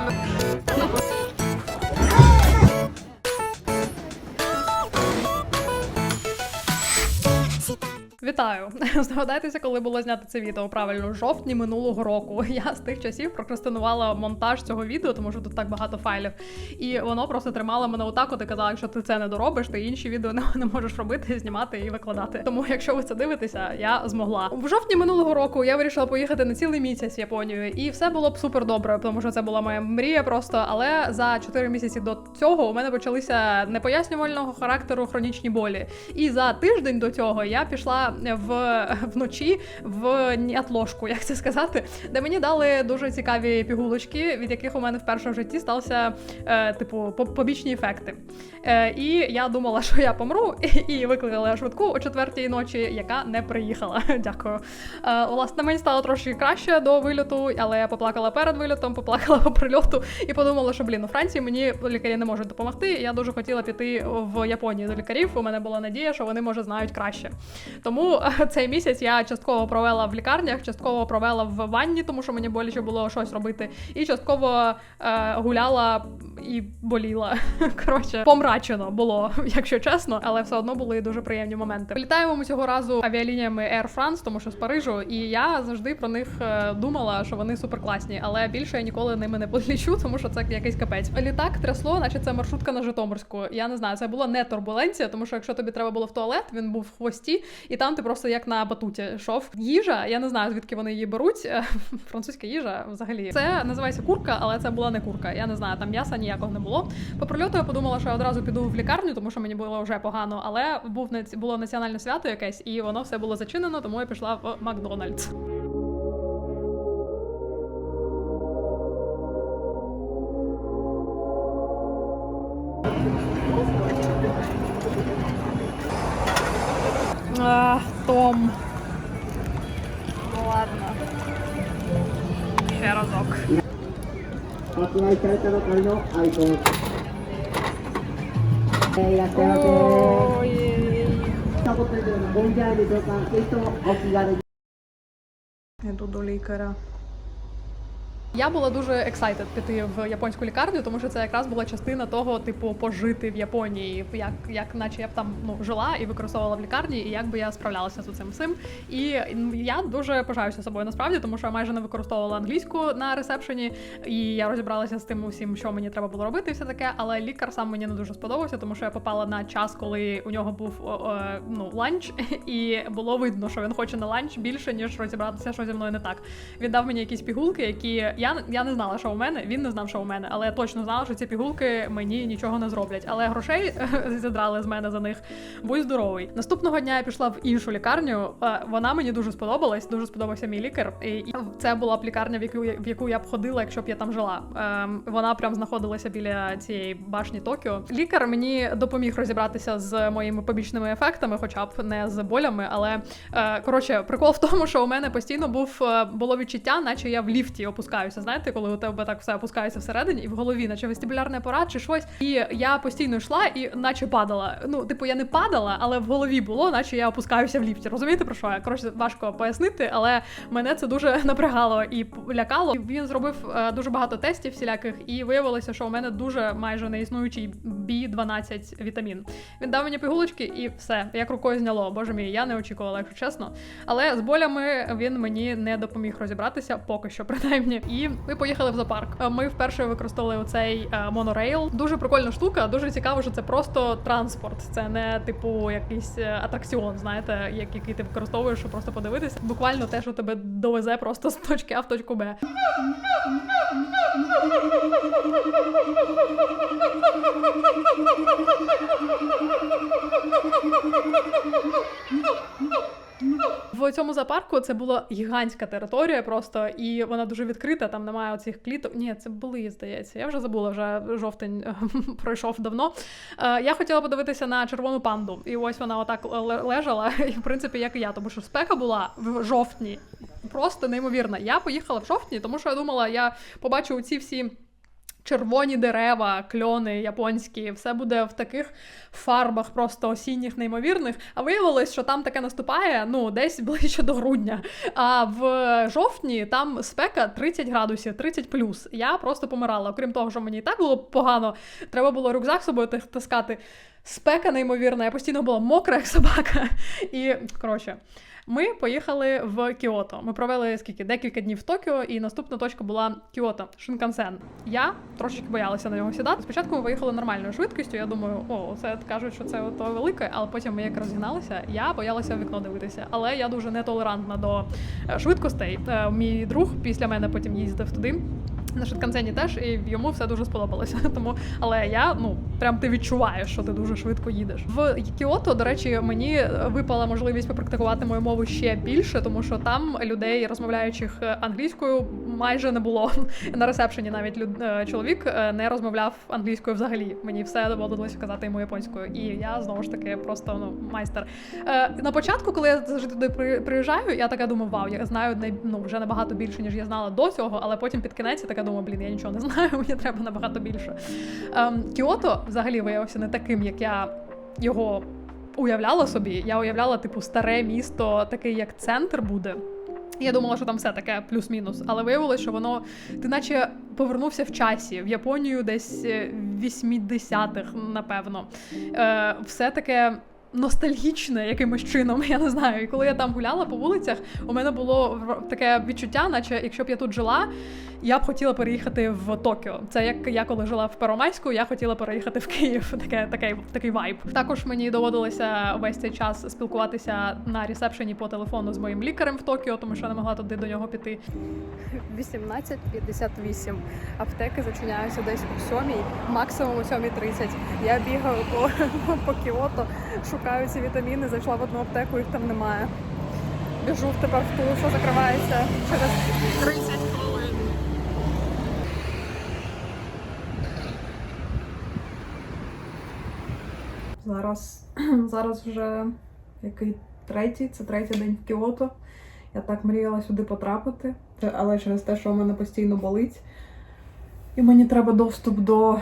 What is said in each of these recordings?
Não Вітаю! Здогадайтеся, коли було знято це відео правильно в жовтні минулого року. Я з тих часів прокрастинувала монтаж цього відео, тому що тут так багато файлів. І воно просто тримало мене отак, от і казала, якщо ти це не доробиш, ти інші відео не, не можеш робити, знімати і викладати. Тому, якщо ви це дивитеся, я змогла. В жовтні минулого року я вирішила поїхати на цілий місяць в Японію, і все було б супер добре, тому що це була моя мрія просто. Але за 4 місяці до цього у мене почалися непояснювального характеру хронічні болі. І за тиждень до цього я пішла в вночі в неотложку, як це сказати, де мені дали дуже цікаві пігулочки, від яких у мене вперше в житті стався е, типу побічні ефекти. Е, і я думала, що я помру, і викликала швидку о четвертій ночі, яка не приїхала. Дякую. Е, власне, мені стало трошки краще до вильоту, але я поплакала перед вильотом, поплакала по прильоту і подумала, що блін, у Франції мені лікарі не можуть допомогти. Я дуже хотіла піти в Японію до лікарів. У мене була надія, що вони може знають краще. Тому цей місяць я частково провела в лікарнях, частково провела в ванні, тому що мені боляче було щось робити, і частково е, гуляла і боліла. Коротше, помрачено було, якщо чесно, але все одно були дуже приємні моменти. Літаємо ми цього разу авіалініями Air France, тому що з Парижу, і я завжди про них е, думала, що вони суперкласні, але більше я ніколи ними не полічу, тому що це якийсь капець. Літак трясло, наче це маршрутка на Житомирську. Я не знаю, це була не турбуленція, тому що якщо тобі треба було в туалет, він був в хвості, і там ти просто як на батуті йшов. Їжа, я не знаю звідки вони її беруть. Е, Французька їжа взагалі. Це називається курка, але це була не курка. Я не знаю, там м'яса ніякого не було. По прильоту я подумала, що я одразу піду в лікарню, тому що мені було вже погано, але був було національне свято якесь, і воно все було зачинено, тому я пішла в Макдональдс. А, потом. Ну ладно. Ще разок. Не до лікаря. Я була дуже excited піти в японську лікарню, тому що це якраз була частина того, типу, пожити в Японії, як, як наче я б там ну, жила і використовувала в лікарні, і як би я справлялася з цим всім. І я дуже пишаюся собою насправді, тому що я майже не використовувала англійську на ресепшені, і я розібралася з тим усім, що мені треба було робити, і все таке. Але лікар сам мені не дуже сподобався, тому що я попала на час, коли у нього був о, ну ланч, і було видно, що він хоче на ланч більше ніж розібратися, що зі мною не так. Він дав мені якісь пігулки, які я, я не знала, що у мене. Він не знав, що у мене, але я точно знала, що ці пігулки мені нічого не зроблять. Але грошей зідрали з мене за них. Будь здоровий. Наступного дня я пішла в іншу лікарню. Е, Вона мені дуже сподобалась. Дуже сподобався мій лікар. І це була б лікарня, в яку в яку я б ходила, якщо б я там жила. Ем, Вона прям знаходилася біля цієї башні Токіо. Лікар мені допоміг розібратися з моїми побічними ефектами, хоча б не з болями. Але е, коротше, прикол в тому, що у мене постійно був е, було відчуття, наче я в ліфті опускаюся. Знаєте, коли у тебе так все опускається всередині, і в голові, наче вестибулярний апарат чи щось. І я постійно йшла і наче падала. Ну, типу, я не падала, але в голові було, наче я опускаюся в ліфті. Розумієте про що я? Коротше, важко пояснити, але мене це дуже напрягало і лякало. Він зробив е, дуже багато тестів всіляких, і виявилося, що у мене дуже майже неіснуючий B12 вітамін. Він дав мені пігулочки, і все, як рукою зняло. Боже мій, я не очікувала, якщо чесно. Але з болями він мені не допоміг розібратися, поки що, принаймні. І ми поїхали в зоопарк. Е, Ми вперше використовували оцей е, монорейл. Дуже прикольна штука. Дуже цікаво, що це просто транспорт. Це не типу якийсь е, атракціон, знаєте, який ти використовуєш, щоб просто подивитися. Буквально те, що тебе довезе просто з точки А в точку Б. В цьому зоопарку це була гігантська територія, просто і вона дуже відкрита. Там немає оцих кліток. Ні, це були, здається. Я вже забула, вже жовтень пройшов давно. Е, я хотіла подивитися на червону панду, і ось вона отак ле- лежала, і в принципі, як і я, тому що спека була в жовтні. Просто неймовірна. Я поїхала в жовтні, тому що я думала, я побачу ці всі. Червоні дерева, кльони японські, все буде в таких фарбах просто осінніх, неймовірних. А виявилось, що там таке наступає ну десь ближче до грудня. А в жовтні там спека 30 градусів, 30 плюс. Я просто помирала. Окрім того, що мені і так було погано, треба було рюкзак собою таскати. Спека неймовірна, я постійно була мокра, як собака. І коротше. Ми поїхали в Кіото. Ми провели скільки декілька днів в Токіо, і наступна точка була Кіото, Шинкансен. Я трошечки боялася на нього сідати. Спочатку ми виїхали нормальною швидкістю. Я думаю, о, це кажуть, що це ото велике, але потім ми як розігналися, я боялася в вікно дивитися. Але я дуже нетолерантна до е, швидкостей. Мій друг після мене потім їздив туди. На Шинкансені теж, і йому все дуже сподобалося. Тому, але я ну прям ти відчуваєш, що ти дуже швидко їдеш. В Кіото, до речі, мені випала можливість попрактикувати мою мову ще більше, тому що там людей, розмовляючих англійською, майже не було. На ресепшені навіть люд... е, чоловік е, не розмовляв англійською взагалі. Мені все доводилося казати йому японською. І я знову ж таки просто ну майстер. Е, на початку, коли я завжди туди приїжджаю, я така думаю, вау, я знаю ну, вже набагато більше, ніж я знала до цього, але потім під кінець я така думаю, блін, я нічого не знаю, мені треба набагато більше. Ем, Кіото взагалі виявився не таким, як я його уявляла собі. Я уявляла, типу, старе місто, такий як центр буде. Я думала, що там все таке плюс-мінус, але виявилось, що воно ти наче повернувся в часі в Японію десь е, 80-х, напевно. Е, все таке. Ностальгічне якимось чином, я не знаю. І коли я там гуляла по вулицях, у мене було таке відчуття, наче якщо б я тут жила, я б хотіла переїхати в Токіо. Це як я коли жила в Первомайську, я хотіла переїхати в Київ. Таке, такий, такий вайб. Також мені доводилося весь цей час спілкуватися на ресепшені по телефону з моїм лікарем в Токіо, тому що я не могла туди до нього піти. 18.58. Аптеки зачиняються десь о 7, максимум о 7.30. Я бігаю по, по Кіото, шукаю ці вітаміни, зайшла в одну аптеку, їх там немає. Біжу тепер в ту, що закривається через 30 хвилин. Зараз, зараз вже який третій, це третій день в Кіото. Я так мріяла сюди потрапити, але через те, що в мене постійно болить, і мені треба доступ до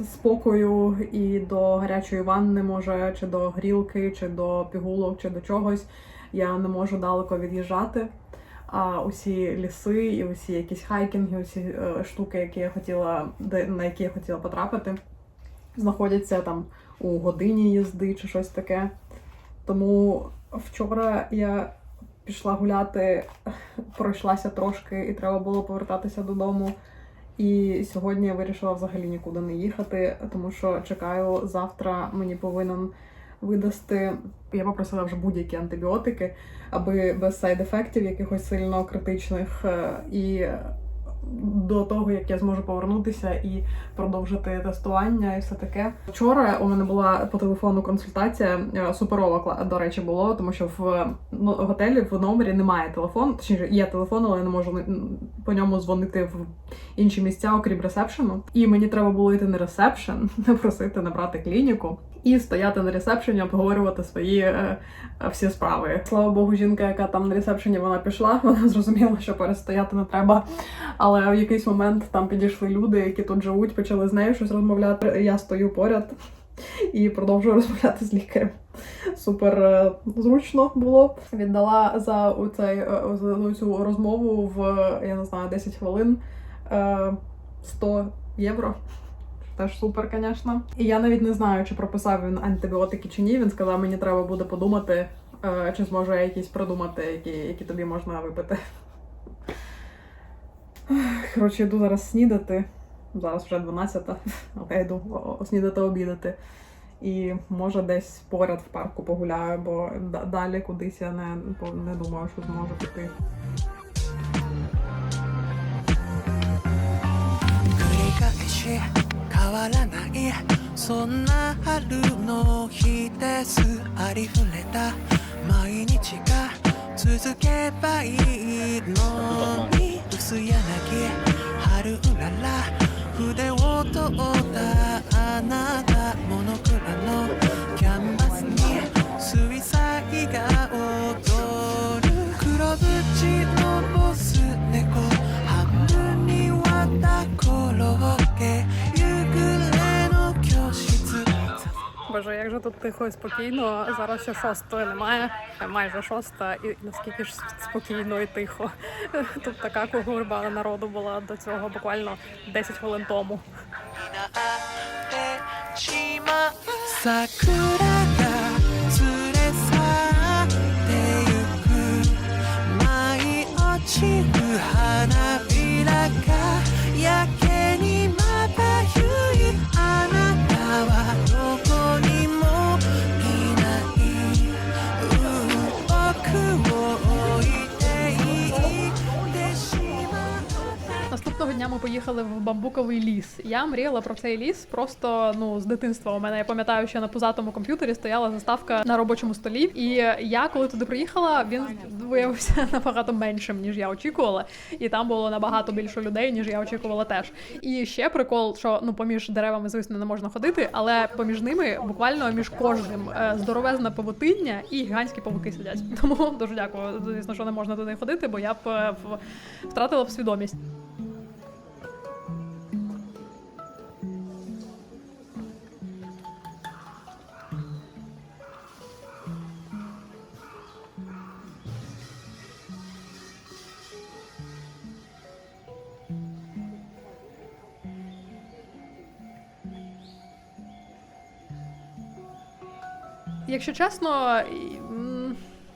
спокою і до гарячої ванни, може, чи до грілки, чи до пігулок, чи до чогось. Я не можу далеко від'їжджати. А усі ліси і усі якісь хайкінги, усі е, штуки, які я хотіла, на які я хотіла потрапити, знаходяться там у годині їзди чи щось таке. Тому вчора я пішла гуляти, пройшлася трошки, і треба було повертатися додому. І сьогодні я вирішила взагалі нікуди не їхати, тому що чекаю, завтра мені повинен видасти. Я попросила вже будь-які антибіотики, аби без сайд-ефектів якихось сильно критичних. е, І до того, як я зможу повернутися і продовжити тестування і все таке. Вчора у мене була по телефону консультація е, суперова до речі, було, тому що в ну, готелі в номері немає телефону. Точніше, є телефон, але я не можу по ньому дзвонити в інші місця, окрім ресепшену. І мені треба було йти на ресепшн, просити набрати клініку і стояти на ресепшені, обговорювати свої е, е, всі справи. Слава Богу, жінка, яка там на ресепшені вона пішла, вона зрозуміла, що перестояти не треба. Але в якийсь момент там підійшли люди, які тут живуть, почали з нею щось розмовляти. Я стою поряд і продовжую розмовляти з лікарем. Супер е, зручно було. Віддала за оцей, е, за цю розмову в я не знаю 10 хвилин е, 100 євро. Теж супер, звісно. І я навіть не знаю, чи прописав він антибіотики чи ні. Він сказав, мені треба буде подумати, е, чи зможу я якісь продумати, які які тобі можна випити. Коротше, йду зараз снідати. Зараз вже 12-та, але йду снідати обідати. І може десь поряд в парку погуляю, бо далі кудись я не, не думаю, що зможу піти. Yeah. 変わらない。そんな春の日です。ありふれた。毎日が続けばいいのに。薄柳。春うらら。筆を取ったあなた。Дуже тут тихо і спокійно. Зараз ще шостої немає, майже шоста, і наскільки ж спокійно і тихо. Тут така кугурба народу була до цього буквально 10 хвилин тому. っう Наступного дня ми поїхали в бамбуковий ліс. Я мріяла про цей ліс просто ну з дитинства. У мене я пам'ятаю, що на пузатому комп'ютері стояла заставка на робочому столі. І я, коли туди приїхала, він виявився набагато меншим, ніж я очікувала. І там було набагато більше людей, ніж я очікувала теж. І ще прикол, що ну поміж деревами, звісно, не можна ходити, але поміж ними буквально між кожним е, здоровезне павутиння і гігантські павуки сидять. Тому дуже дякую. Звісно, що не можна туди ходити, бо я б е, втратила б свідомість. Якщо чесно,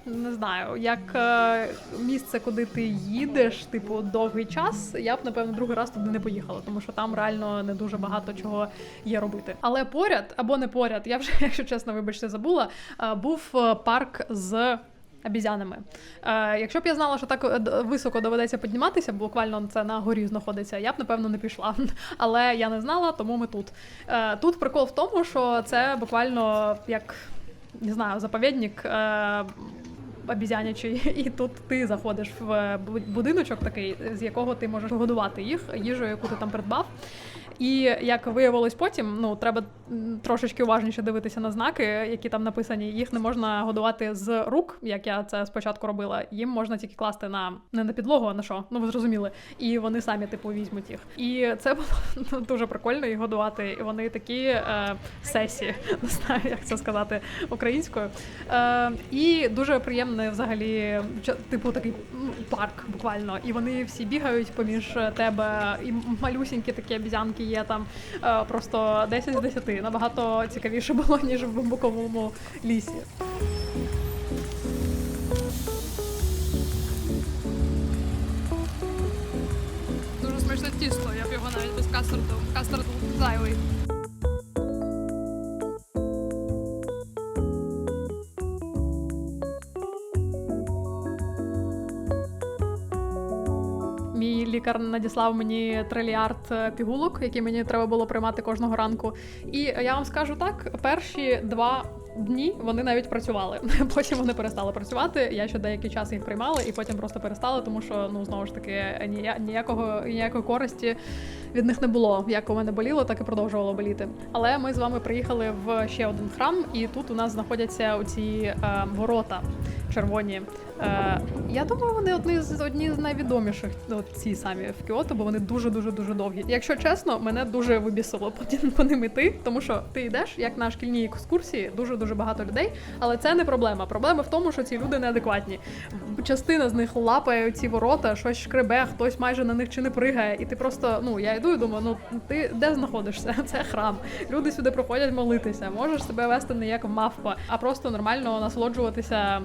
не знаю, як е, місце, куди ти їдеш, типу, довгий час, я б напевно другий раз туди не поїхала, тому що там реально не дуже багато чого є робити. Але поряд або не поряд, я вже, якщо чесно, вибачте, забула. е, Був е, парк з. Обізянами. Е, якщо б я знала, що так високо доведеться підніматися, буквально це на горі знаходиться, я б напевно не пішла. Але я не знала, тому ми тут. Е, тут прикол в тому, що це буквально як не знаю, заповідник е, обізянячий, і тут ти заходиш в будиночок такий, з якого ти можеш годувати їх їжею, яку ти там придбав. І як виявилось потім, ну треба трошечки уважніше дивитися на знаки, які там написані. Їх не можна годувати з рук, як я це спочатку робила. Їм можна тільки класти на не на підлогу, а на що? Ну ви зрозуміли. І вони самі типу візьмуть їх. І це було ну, дуже прикольно їх годувати. І вони такі е, сесі, не знаю, як це сказати українською. Е, і дуже приємне взагалі, типу такий парк, буквально. І вони всі бігають поміж тебе, і малюсінькі такі обізянки є там. Е, просто 10 з 10. Набагато цікавіше було, ніж в бамбуковому лісі. Дуже смачне тісто, я б його навіть без кастарду. Кастард зайвий. Лікар надіслав мені трильярд е, пігулок, які мені треба було приймати кожного ранку. І я вам скажу так: перші два дні вони навіть працювали. Потім вони перестали працювати. Я ще деякий час їх приймала, і потім просто перестала, тому що ну знову ж таки нія- ніякого ніякої користі від них не було. Як у мене боліло, так і продовжувало боліти. Але ми з вами приїхали в ще один храм, і тут у нас знаходяться оці е, ворота червоні. Е, я думаю, вони одні з одні з найвідоміших от ці самі в Кіото, бо вони дуже дуже дуже довгі. Якщо чесно, мене дуже вибісило по, по ним іти, тому що ти йдеш як на шкільній екскурсії, дуже дуже багато людей. Але це не проблема. Проблема в тому, що ці люди неадекватні. Частина з них лапає ці ворота, щось шкребе, хтось майже на них чи не пригає, і ти просто ну я йду і думаю, ну ти де знаходишся? Це храм. Люди сюди приходять молитися. Можеш себе вести не як мавпа, а просто нормально насолоджуватися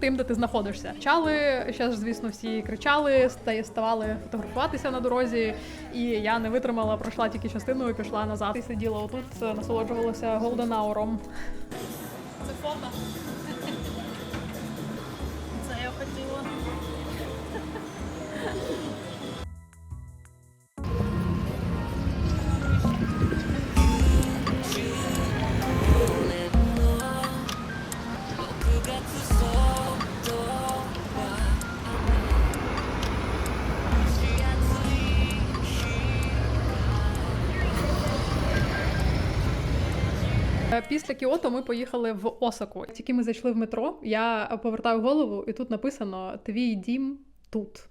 тим, де ти знаходишся. Чали ще ж, звісно, всі кричали, стає ставали фотографуватися на дорозі. І я не витримала, пройшла тільки частину і пішла назад. І сиділа отут, насолоджувалася голденауром. Це фото. Після Кіото ми поїхали в Осаку. Тільки ми зайшли в метро. Я повертаю голову, і тут написано Твій дім тут.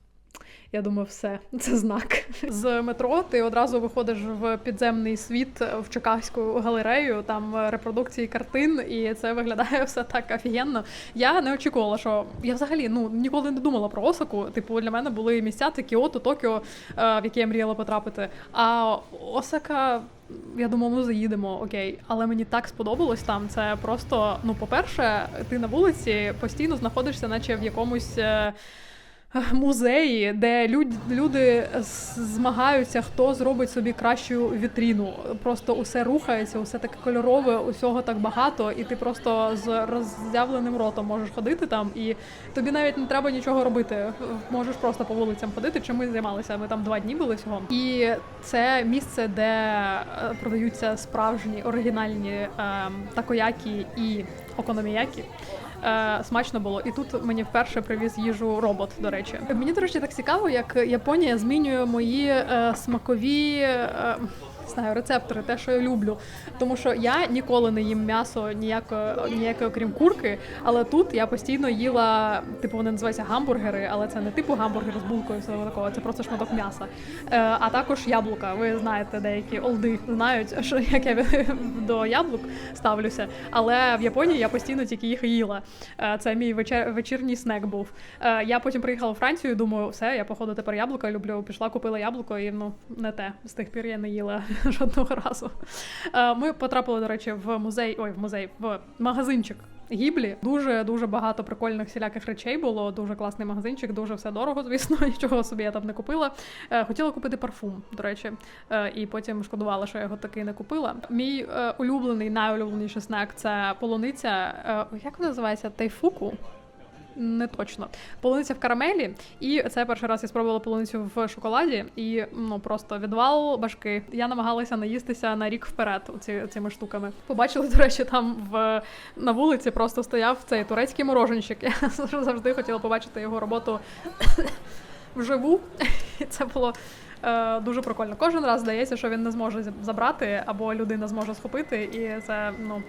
Я думаю, все, це знак. З метро ти одразу виходиш в підземний світ в Чикагську галерею, там репродукції картин, і це виглядає все так офігенно. Я не очікувала, що я взагалі ну ніколи не думала про Осаку. Типу, для мене були місця це Кіото, Токіо, е, в які я мріяла потрапити. А Осака. Я думала, ну заїдемо, окей, але мені так сподобалось там. Це просто, ну, по-перше, ти на вулиці постійно знаходишся, наче в якомусь. Музеї, де люд, люди змагаються, хто зробить собі кращу вітріну. Просто усе рухається, усе таке кольорове, усього так багато, і ти просто з роззявленим ротом можеш ходити там, і тобі навіть не треба нічого робити. Можеш просто по вулицям ходити. Чим ми займалися? Ми там два дні були всього. І це місце, де е, продаються справжні оригінальні е, такоякі і окономіякі. Е, смачно було. І тут мені вперше привіз їжу робот, до речі. Мені, до речі, так цікаво, як Японія змінює мої е, смакові. Е, Знаю, рецептори, те, що я люблю. Тому що я ніколи не їм м'ясо ніяке, ніяке, окрім курки. Але тут я постійно їла, типу, вони називаються гамбургери, але це не типу гамбургер з булкою, такого, це просто шматок м'яса. Е, а також яблука. Ви знаєте, деякі олди знають, що як я до яблук ставлюся. Але в Японії я постійно тільки їх їла. Е, Це мій вечер... вечірній снек був. Е, Я потім приїхала у Францію. Думаю, все, я походу тепер яблука люблю. Пішла, купила яблуко, і ну не те. З тих пір я не їла жодного разу. Е, Ми потрапили, до речі, в музей. Ой, в музей, в магазинчик. Гіблі дуже дуже багато прикольних всіляких речей було. Дуже класний магазинчик, дуже все дорого, звісно. Нічого собі я там не купила. Е, хотіла купити парфум, до речі, е, і потім шкодувала, що я його таки не купила. Мій улюблений, найулюбленіший снек це полуниця. Як вона називається? Тайфуку. Не точно. Полуниця в карамелі, і це перший раз я спробувала полуницю в шоколаді, і ну просто відвал башки. Я намагалася наїстися на рік вперед оці, цими штуками. Побачили, до речі, там в на вулиці просто стояв цей турецький мороженщик. Я завжди хотіла побачити його роботу вживу. І це було е, дуже прикольно. Кожен раз здається, що він не зможе забрати, або людина зможе схопити, і це ну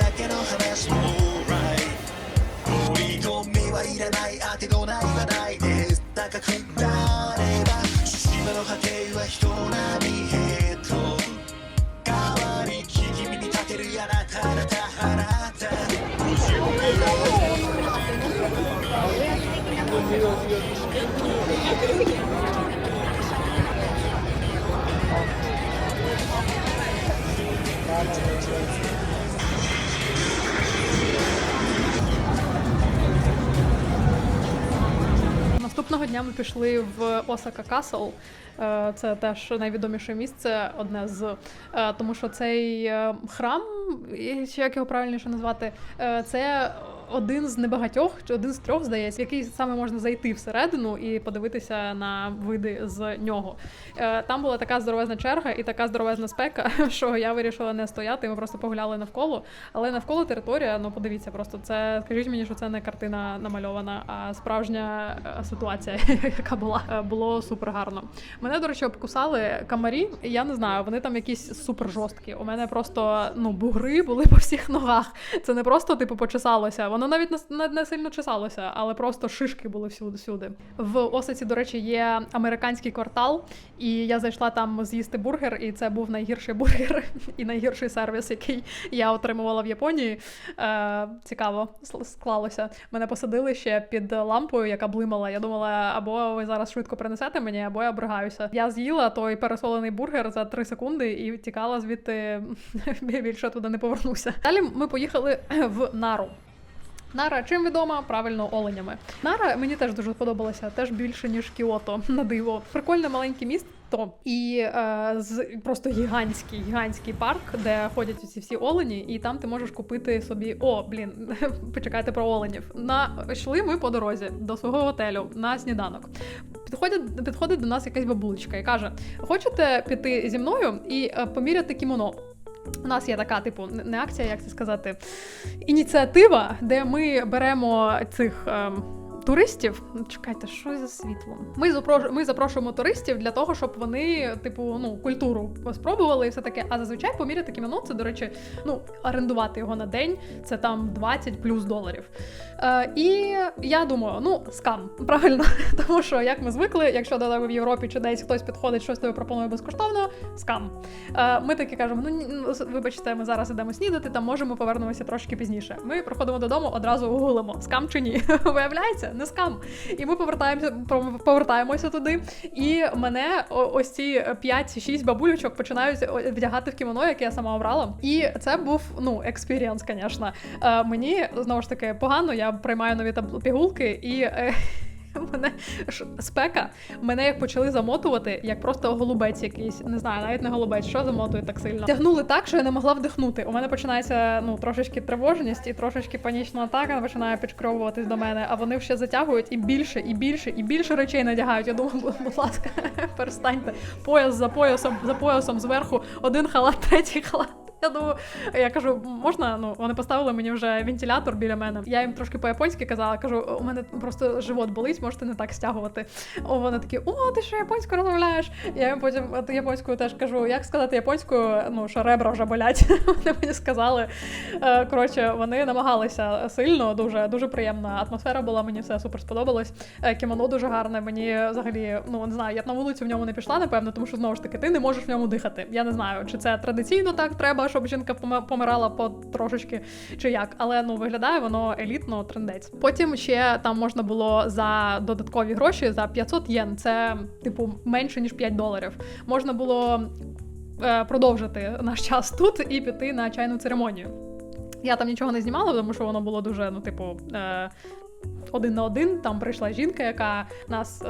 だけの話も Alright 取り込みはいらない当てのないはないです高くなれば島の果ては人並みへと変わりき君立てるやなたらたはらた Наступного дня ми пішли в Осака Касл. Е, Це теж найвідоміше місце, одне з е, тому, що цей е, храм, чи як його правильніше назвати, це один з небагатьох, чи один з трьох, здається, в який саме можна зайти всередину і подивитися на види з нього. Е, Там була така здоровезна черга і така здоровезна спека, що я вирішила не стояти. Ми просто погуляли навколо. Але навколо територія, ну подивіться, просто це скажіть мені, що це не картина намальована, а справжня е, ситуація, яка була. Е, Було супер гарно. Мене, до речі, обкусали камарі. Я не знаю, вони там якісь супер жорсткі. У мене просто ну бугри були по всіх ногах. Це не просто типу почесалося. Воно навіть не, не, сильно чесалося, але просто шишки були всюди. всюди. В Осаці, до речі, є американський квартал, і я зайшла там з'їсти бургер, і це був найгірший бургер і найгірший сервіс, який я отримувала в Японії. Е, цікаво склалося. Мене посадили ще під лампою, яка блимала. Я думала, або ви зараз швидко принесете мені, або я обригаюся. Я з'їла той пересолений бургер за 3 секунди і тікала звідти більше туди не повернуся. Далі ми поїхали в Нару. Нара чим відома? Правильно, оленями. Нара мені теж дуже подобалася, теж більше ніж Кіото на диво. Прикольне маленьке місто. І е, з просто гігантський гігантський парк, де ходять ці всі олені, і там ти можеш купити собі. О, блін, почекайте про оленів. На йшли ми по дорозі до свого готелю на сніданок. Підходить, підходить до нас якась бабулечка і каже: Хочете піти зі мною і е, поміряти кімоно? У нас є така, типу, не- акція, як це сказати, ініціатива, де ми беремо цих. ем, Туристів, Ну, чекайте, що за світлом? Ми запрош... ми запрошуємо туристів для того, щоб вони, типу, ну, культуру спробували і все таке. А зазвичай поміряти кімоно, це, до речі, ну, орендувати його на день, це там 20 плюс доларів. Е, і я думаю, ну, скам, правильно. Тому що як ми звикли, якщо тебе в Європі чи десь хтось підходить, щось тобі пропонує безкоштовно, скам. Е, ми такі кажемо: ну ну, вибачте, ми зараз ідемо снідати, там можемо повернемося трошки пізніше. Ми приходимо додому, одразу гуглимо, скам чи ні. Виявляється, не скам. І ми повертаємося, пов- повертаємося туди. І мене ось ці 5-6 бабулючок починають вдягати в кімоно, яке я сама обрала. І це був ну експірієнс, звісно. Е, мені знову ж таки погано, я приймаю нові пігулки і. Мене спека, мене як почали замотувати, як просто голубець якийсь, не знаю, навіть не голубець, що замотує так сильно. Тягнули так, що я не могла вдихнути. У мене починається ну трошечки тривожність і трошечки панічна атака починає підкровуватись до мене, а вони ще затягують і більше, і більше, і більше речей надягають. Я думаю, будь ласка, перестаньте. Пояс за поясом, за поясом зверху, один халат, третій халат. Я думаю, я кажу, можна? Ну вони поставили мені вже вентилятор біля мене. Я їм трошки по-японськи казала, кажу, у мене просто живот болить, можете не так стягувати. О, вони такі, о, ти що японською розмовляєш? Я їм потім от японською теж кажу, як сказати японською, ну що ребра вже болять. Вони мені сказали. Е, Коротше, вони намагалися сильно, дуже дуже приємна атмосфера була. Мені все супер сподобалось. Е, Кімоно дуже гарне. Мені взагалі, ну не знаю, я на вулицю в ньому не пішла, напевно, тому що знову ж таки ти не можеш в ньому дихати. Я не знаю, чи це традиційно так треба, щоб жінка помирала по трошечки, чи як. Але ну виглядає воно елітно, трендець. Потім ще там можна було за додаткові гроші за 500 єн. Це типу менше ніж 5 доларів. Можна було е, продовжити наш час тут і піти на чайну церемонію. Я там нічого не знімала, тому що воно було дуже, ну, типу. Е, один на один там прийшла жінка, яка нас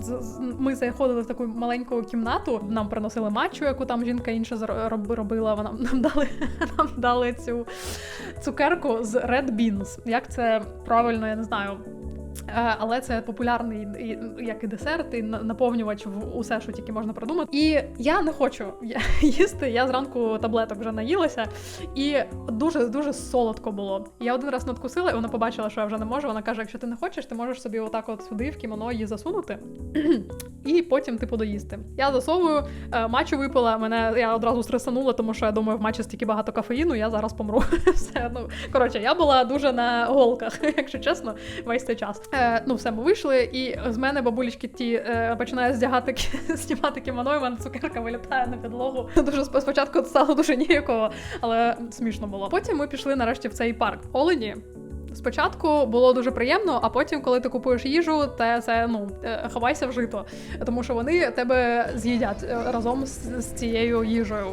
з- ми заходили в таку маленьку кімнату. Нам приносили матчу, яку там жінка інша робила. Вона нам дали нам дали цю цукерку з Red Beans. Як це правильно, я не знаю. Е, Але це популярний як і десерт, і на- наповнювач в усе, що тільки можна придумати. І я не хочу їсти. Я зранку таблеток вже наїлася, і дуже дуже солодко було. Я один раз надкусила, і вона побачила, що я вже не можу. Вона каже: якщо ти не хочеш, ти можеш собі отак от сюди в кімоно її засунути, і потім типу доїсти. Я засовую, е, матчу випила. Мене я одразу стресанула, тому що я думаю, в матчі стільки багато кофеїну, я зараз помру. Все ну коротше, я була дуже на голках, якщо чесно, весь цей час. Е, ну, все, ми вийшли, і з мене бабулечки ті е, починає здягати знімати кімоно, і в мене цукерка вилітає на підлогу. Дуже спочатку стало дуже ніяково, але смішно було. Потім ми пішли нарешті в цей парк. Олені. Спочатку було дуже приємно, а потім, коли ти купуєш їжу, те це ну е, ховайся в жито, тому що вони тебе з'їдять разом з, з цією їжею.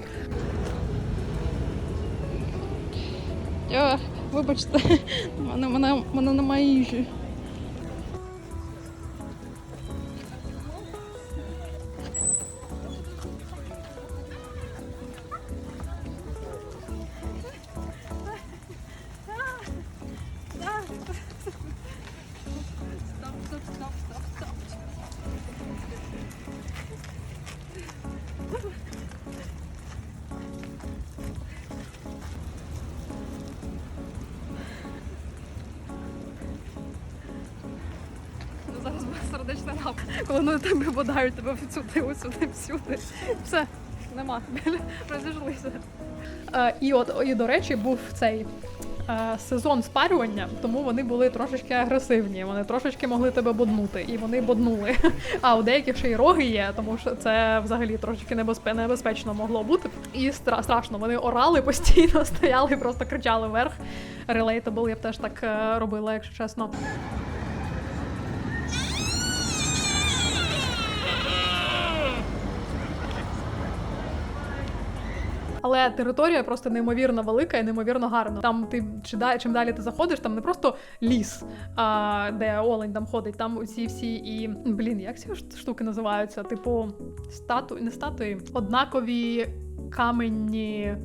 Я, вибачте, мене, мене, мене немає їжі. коли тебе всюди, усюди, всюди. Все, нема. Розійшлися. Е, і от, і до речі, був цей е, сезон спарювання, тому вони були трошечки агресивні. Вони трошечки могли тебе боднути, і вони боднули. А у деяких ще й роги є, тому що це взагалі трошечки небезпе- небезпечно могло бути. І стра- страшно. Вони орали постійно, стояли просто кричали вверх. Relatable, я б теж так е, робила, якщо чесно. Але територія просто неймовірно велика і неймовірно гарна. Там ти чим далі ти заходиш, там не просто ліс, а, де олень там ходить, там усі всі і блін, як ці штуки називаються? Типу стату, не статуї, однакові каменні.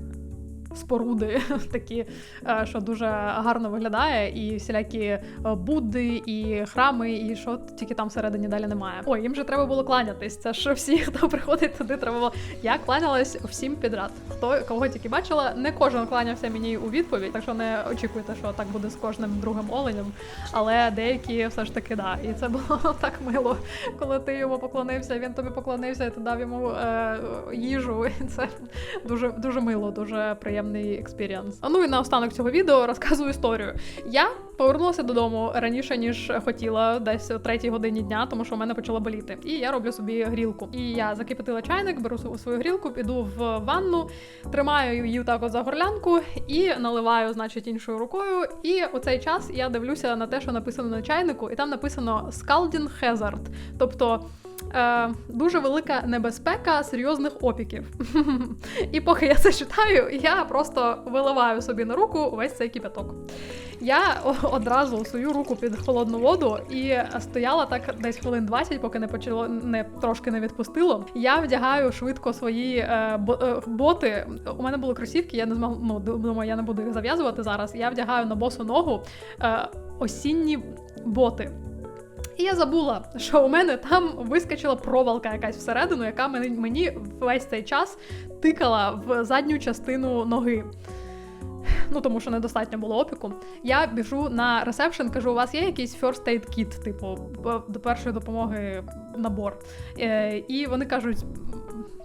Споруди такі, е, що дуже гарно виглядає, і всілякі е, Будди, і храми, і що тільки там всередині далі немає. Ой, їм же треба було кланятись. Це ж всі, хто приходить туди, треба було. Я кланялась всім підряд. Хто кого тільки бачила, не кожен кланявся мені у відповідь, так що не очікуйте, що так буде з кожним другим оленем. Але деякі все ж таки да. І це було так мило, коли ти йому поклонився, він тобі поклонився, і ти дав йому е, їжу. І це дуже дуже мило, дуже приємний експірієнс. А ну і наостанок цього відео розказую історію. Я повернулася додому раніше ніж хотіла, десь о третій годині дня, тому що в мене почало боліти. І я роблю собі грілку. І я закипятила чайник, беру свою- грілку, піду в ванну, тримаю її так за горлянку і наливаю, значить, іншою рукою. І у цей час я дивлюся на те, що написано на чайнику, і там написано Scalding Hazard. Тобто. Е, дуже велика небезпека серйозних опіків. І поки я це читаю, я просто виливаю собі на руку весь цей кипяток. Я одразу свою руку під холодну воду і стояла так десь хвилин 20, поки не почало не трошки не відпустило. Я вдягаю швидко свої е, е, боти. У мене були кросівки, я не змогла, ну думаю, я не буду їх зав'язувати зараз. Я вдягаю на босу ногу е, осінні боти. І я забула, що у мене там вискочила провалка якась всередину, яка мені, весь цей час тикала в задню частину ноги. Ну, тому що недостатньо було опіку. Я біжу на ресепшн, кажу: у вас є якийсь first aid kit, типу, до першої допомоги набор. Е, і вони кажуть.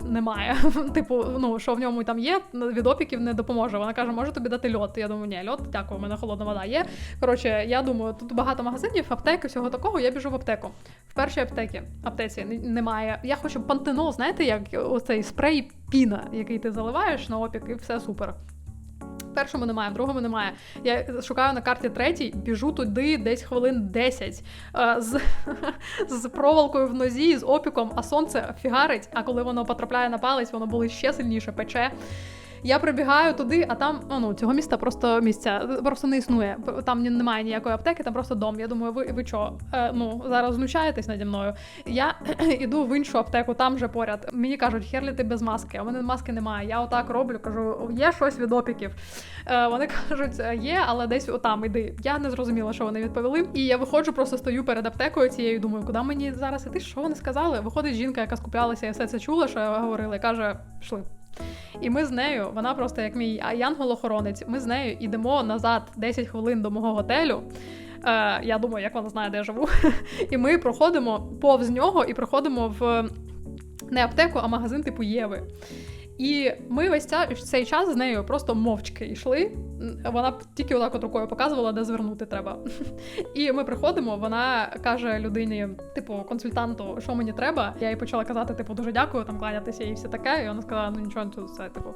Немає. Типу, ну що в ньому там є, від опіків не допоможе. Вона каже, може тобі дати льод. Я думаю, ні, льод, дякую, у мене холодна вода є. Коротше, я думаю, тут багато магазинів, аптеки, всього такого. Я біжу в аптеку. В першій аптеці аптеці немає. Я хочу пантенол, знаєте, як оцей спрей піна, який ти заливаєш на опік, і все супер. Першому немає, другому немає. Я шукаю на карті третій, біжу туди десь хвилин 10 е, з, з проволокою в нозі, з опіком, а сонце фігарить, а коли воно потрапляє на палець, воно було ще сильніше, пече. Я прибігаю туди, а там ну, ну, цього міста просто місця просто не існує. Там немає ніякої аптеки, там просто дом. Я думаю, ви, ви що, е, ну зараз знущаєтесь наді мною. Я іду в іншу аптеку, там же поряд. Мені кажуть, Херлі, ти без маски, а в мене маски немає. Я отак роблю, кажу, є щось від опіків. Е, вони кажуть, «Е, є, але десь отам іди. Я не зрозуміла, що вони відповіли. І я виходжу, просто стою перед аптекою цією. Думаю, куди мені зараз іти? Що вони сказали? Виходить жінка, яка скуплялася і все це чула, що я говорила, каже, пішли. І ми з нею, вона просто як мій янгол-охоронець, ми з нею йдемо назад 10 хвилин до мого готелю. Е, я думаю, як вона знає, де я живу. І ми проходимо повз нього і проходимо в не аптеку, а магазин типу Єви. І ми весь ця, цей час з нею просто мовчки йшли. Вона тільки отак от рукою показувала, де звернути треба. І ми приходимо, вона каже людині, типу, консультанту, що мені треба. Я їй почала казати, типу, дуже дякую, там кланятися і все таке. І вона сказала, ну нічого, це типу.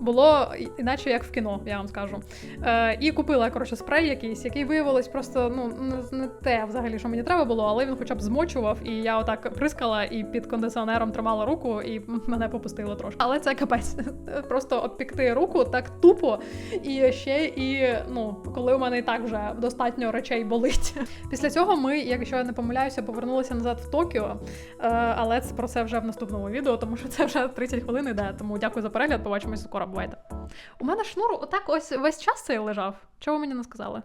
Було іначе як в кіно, я вам скажу. Е, і купила коротше спрей якийсь, який виявилось просто ну не, те взагалі, що мені треба було, але він хоча б змочував, і я отак прискала і під кондиціонером тримала руку, і мене попустило трошки. Але це капець. Просто обпікти руку так тупо. І ще і ну, коли у мене і так вже достатньо речей болить. Після цього ми, якщо я не помиляюся, повернулися назад в Токіо. Е, але це про це вже в наступному відео, тому що це вже 30 хвилин іде. Тому дякую за перегляд. Побачимось скоро. Бувайте. У мене шнур отак ось весь час цей лежав. Чого ви мені не сказали?